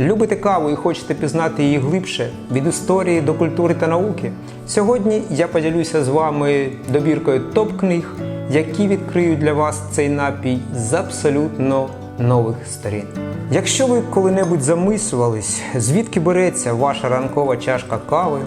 Любите каву і хочете пізнати її глибше від історії до культури та науки? Сьогодні я поділюся з вами добіркою топ-книг, які відкриють для вас цей напій з абсолютно нових сторін. Якщо ви коли-небудь замислювались, звідки береться ваша ранкова чашка кави,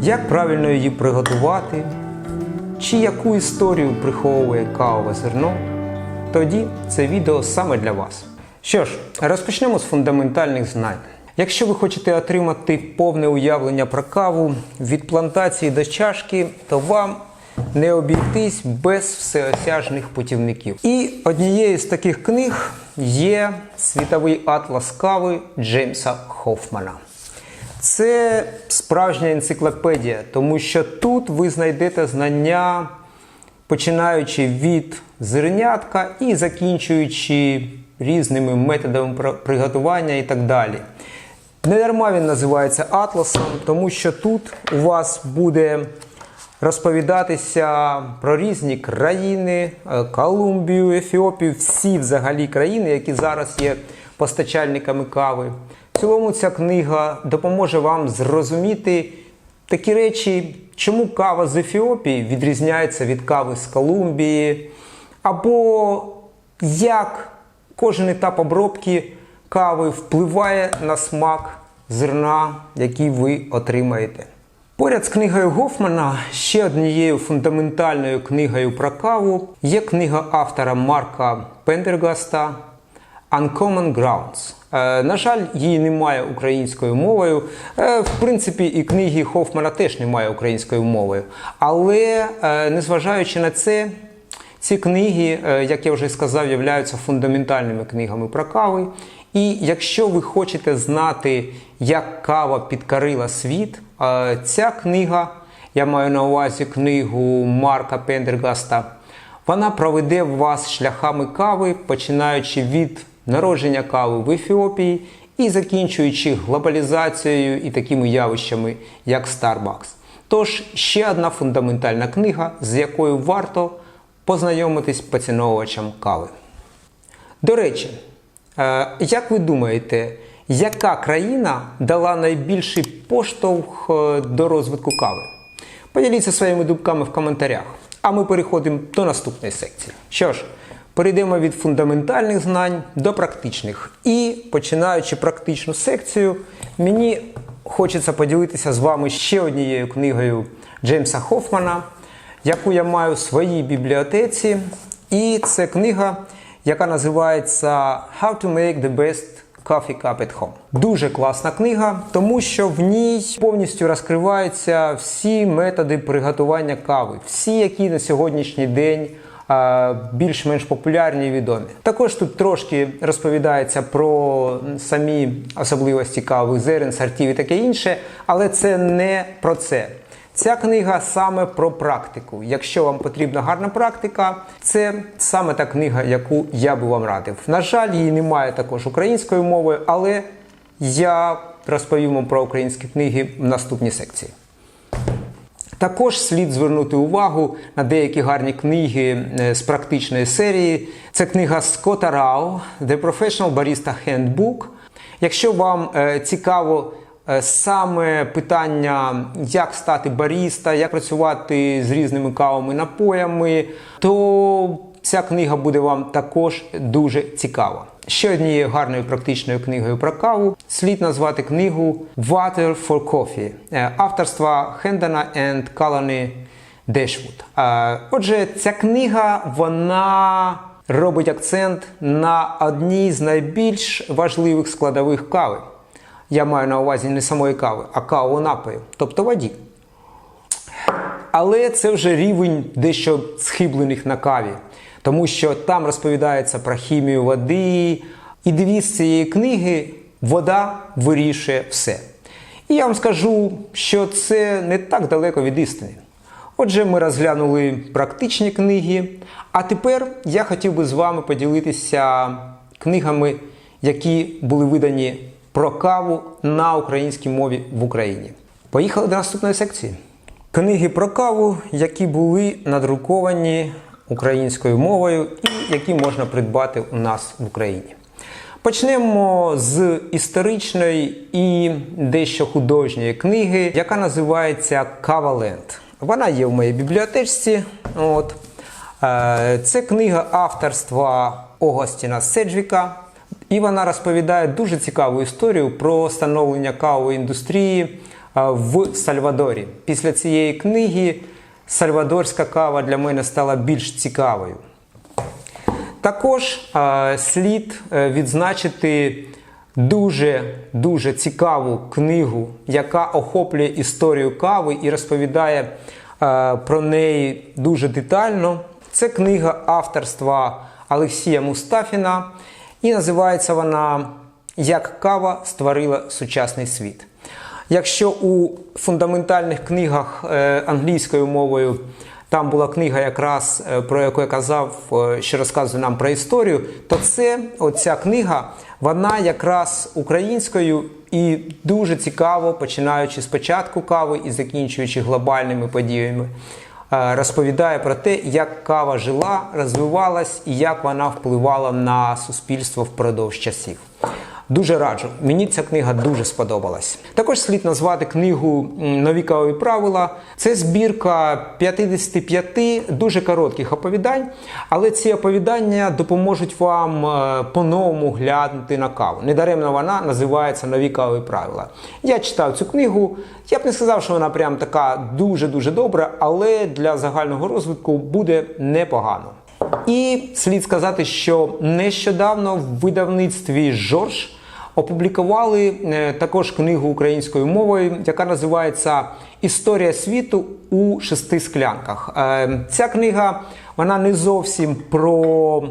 як правильно її приготувати, чи яку історію приховує кавове зерно, тоді це відео саме для вас. Що ж, розпочнемо з фундаментальних знань. Якщо ви хочете отримати повне уявлення про каву від плантації до чашки, то вам не обійтись без всеосяжних путівників. І однією з таких книг є світовий атлас кави Джеймса Хофмана. Це справжня енциклопедія, тому що тут ви знайдете знання, починаючи від зернятка і закінчуючи різними методами приготування і так далі. Не дарма він називається Атласом, тому що тут у вас буде розповідатися про різні країни, е, Колумбію, Ефіопію, всі взагалі країни, які зараз є постачальниками кави. В цілому ця книга допоможе вам зрозуміти такі речі, чому кава з Ефіопії відрізняється від кави з Колумбії, або як кожен етап обробки кави впливає на смак зерна, який ви отримаєте. Поряд з книгою Гофмана ще однією фундаментальною книгою про каву є книга автора Марка Пендергаста Uncommon Grounds. Е, на жаль, її немає українською мовою. Е, в принципі, і книги Хофмана теж немає українською мовою. Але е, незважаючи на це, ці книги, е, як я вже сказав, являються фундаментальними книгами про кави. І якщо ви хочете знати, як кава підкорила світ, е, ця книга, я маю на увазі книгу Марка Пендергаста, вона проведе вас шляхами кави, починаючи від народження кави в Ефіопії і закінчуючи глобалізацією і такими явищами, як Starbucks. Тож ще одна фундаментальна книга, з якою варто познайомитись поціновувачам кави. До речі, е, як ви думаєте, яка країна дала найбільший поштовх е, до розвитку кави? Поділіться своїми думками в коментарях. А ми переходимо до наступної секції. Що ж, перейдемо від фундаментальних знань до практичних. І починаючи практичну секцію, мені хочеться поділитися з вами ще однією книгою Джеймса Хофмана, яку я маю в своїй бібліотеці. І це книга, яка називається How to make the best Coffee Cup at Home. Дуже класна книга, тому що в ній повністю розкриваються всі методи приготування кави, всі, які на сьогоднішній день більш-менш популярні і відомі. Також тут трошки розповідається про самі особливості кави, зерен, сортів і таке інше, але це не про це. Ця книга саме про практику. Якщо вам потрібна гарна практика, це саме та книга, яку я би вам радив. На жаль, її немає також українською мовою, але я розповім вам про українські книги в наступній секції. Також слід звернути увагу на деякі гарні книги е, з практичної серії. Це книга Скотта Рау The Professional Barista Handbook. Якщо вам е, цікаво саме питання, як стати баріста, як працювати з різними кавами напоями, то ця книга буде вам також дуже цікава. Ще однією гарною практичною книгою про каву слід назвати книгу Water for Coffee е, авторства Хендона and Калани Дешвуд. Е, Отже, ця книга вона робить акцент на одній з найбільш важливих складових кави. Я маю на увазі не самої кави, а каву напою, тобто воді. Але це вже рівень дещо схиблених на каві, тому що там розповідається про хімію води. І девіз цієї книги вода вирішує все. І я вам скажу, що це не так далеко від істини. Отже, ми розглянули практичні книги, а тепер я хотів би з вами поділитися книгами, які були видані про каву на українській мові в Україні. Поїхали до наступної секції. Книги про каву, які були надруковані українською мовою і які можна придбати у нас в Україні. Почнемо з історичної і дещо художньої книги, яка називається Каваленд. Вона є в моїй бібліотечці. От. Е, Це книга авторства Огостіна Седжвіка. І вона розповідає дуже цікаву історію про становлення кавової індустрії е, в Сальвадорі. Після цієї книги сальвадорська кава для мене стала більш цікавою. Також е, слід е, відзначити дуже дуже цікаву книгу, яка охоплює історію кави і розповідає про неї дуже детально. Це книга авторства Олексія Мустафіна, і називається вона Як кава створила сучасний світ. Якщо у фундаментальних книгах е, англійською мовою там була книга, якраз е, про яку я казав, е, що розказує нам про історію, то це оця книга, вона якраз українською і дуже цікаво, починаючи з початку кави і закінчуючи глобальними подіями, розповідає про те, як кава жила, розвивалась і як вона впливала на суспільство впродовж часів. Дуже раджу. Мені ця книга дуже сподобалась. Також слід назвати книгу Нові кавові правила. Це збірка 55 дуже коротких оповідань, але ці оповідання допоможуть вам е, по-новому глянути на каву. Недаремно вона називається Нові кавові правила. Я читав цю книгу. Я б не сказав, що вона прям така дуже-дуже добра, але для загального розвитку буде непогано. І слід сказати, що нещодавно в видавництві Жорж опублікували е, також книгу українською мовою, яка називається Історія світу у шести склянках. Е, Ця книга вона не зовсім про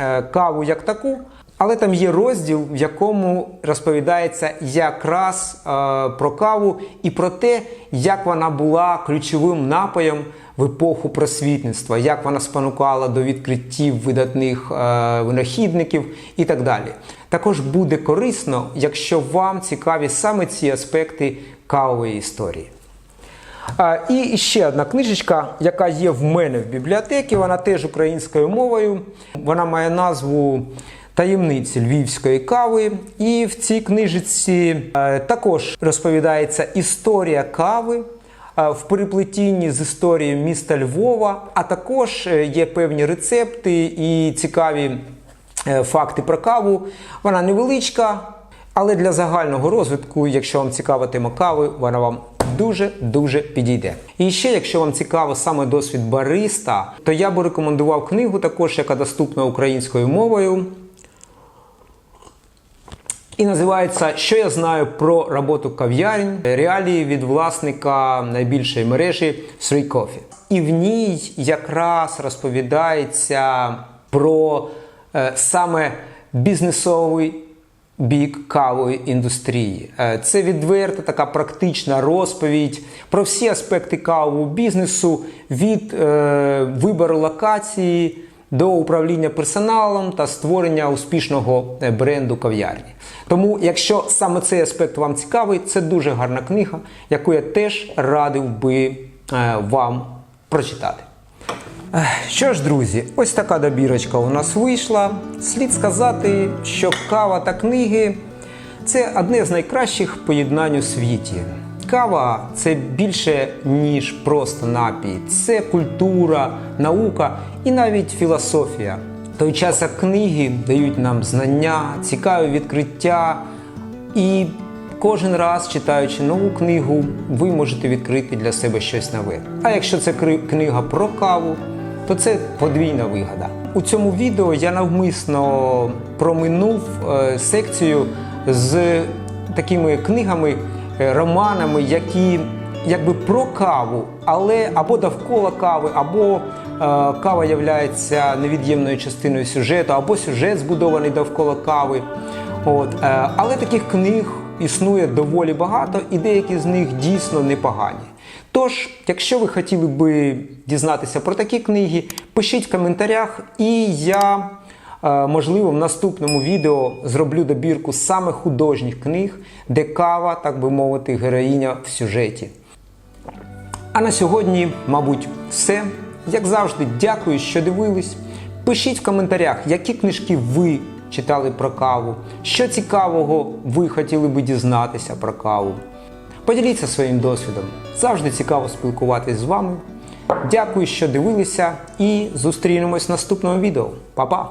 е, каву як таку. Але там є розділ, в якому розповідається якраз е, про каву і про те, як вона була ключовим напоєм в епоху просвітництва, як вона спонукала до відкриттів видатних е, винахідників і так далі. Також буде корисно, якщо вам цікаві саме ці аспекти кавової історії. А, І ще одна книжечка, яка є в мене в бібліотеці, вона теж українською мовою. Вона має назву Таємниці львівської кави. І в цій книжці е, також розповідається історія кави е, в переплетінні з історією міста Львова, а також е, є певні рецепти і цікаві факти про каву. Вона невеличка, але для загального розвитку, якщо вам цікава тема кави, вона вам дуже-дуже підійде. І ще, якщо вам цікаво саме досвід бариста, то я би рекомендував книгу, також яка доступна українською мовою. І називається Що я знаю про роботу кав'ярень реалії від власника найбільшої мережі Three Coffee. І в ній якраз розповідається про е, саме бізнесовий бік кавової індустрії. Е, Це відверта така практична розповідь про всі аспекти кавового бізнесу від е, вибору локації до управління персоналом та створення успішного е, бренду кав'ярні. Тому, якщо саме цей аспект вам цікавий, це дуже гарна книга, яку я теж радив би е, вам прочитати. Що ж, друзі, ось така добірочка у нас вийшла. Слід сказати, що кава та книги це одне з найкращих поєднань у світі. Кава це більше, ніж просто напій. Це культура, наука і навіть філософія. Той час як книги дають нам знання, цікаві відкриття, і кожен раз, читаючи нову книгу, ви можете відкрити для себе щось нове. А якщо це книга про каву, то це подвійна вигода. У цьому відео я навмисно проминув е, секцію з такими книгами, романами, які якби про каву, але або довкола кави, або е, кава є невід'ємною частиною сюжету, або сюжет збудований довкола кави. От, е, але таких книг існує доволі багато, і деякі з них дійсно непогані. Тож, якщо ви хотіли би дізнатися про такі книги, пишіть в коментарях, і я, е, можливо, в наступному відео зроблю добірку саме художніх книг, де кава, так би мовити, героїня в сюжеті. А на сьогодні, мабуть, все. Як завжди, дякую, що дивились. Пишіть в коментарях, які книжки ви читали про каву, що цікавого ви хотіли би дізнатися про каву. Поділіться своїм досвідом. Завжди цікаво спілкуватись з вами. Дякую, що дивилися, і зустрінемось в наступному відео. Па-па!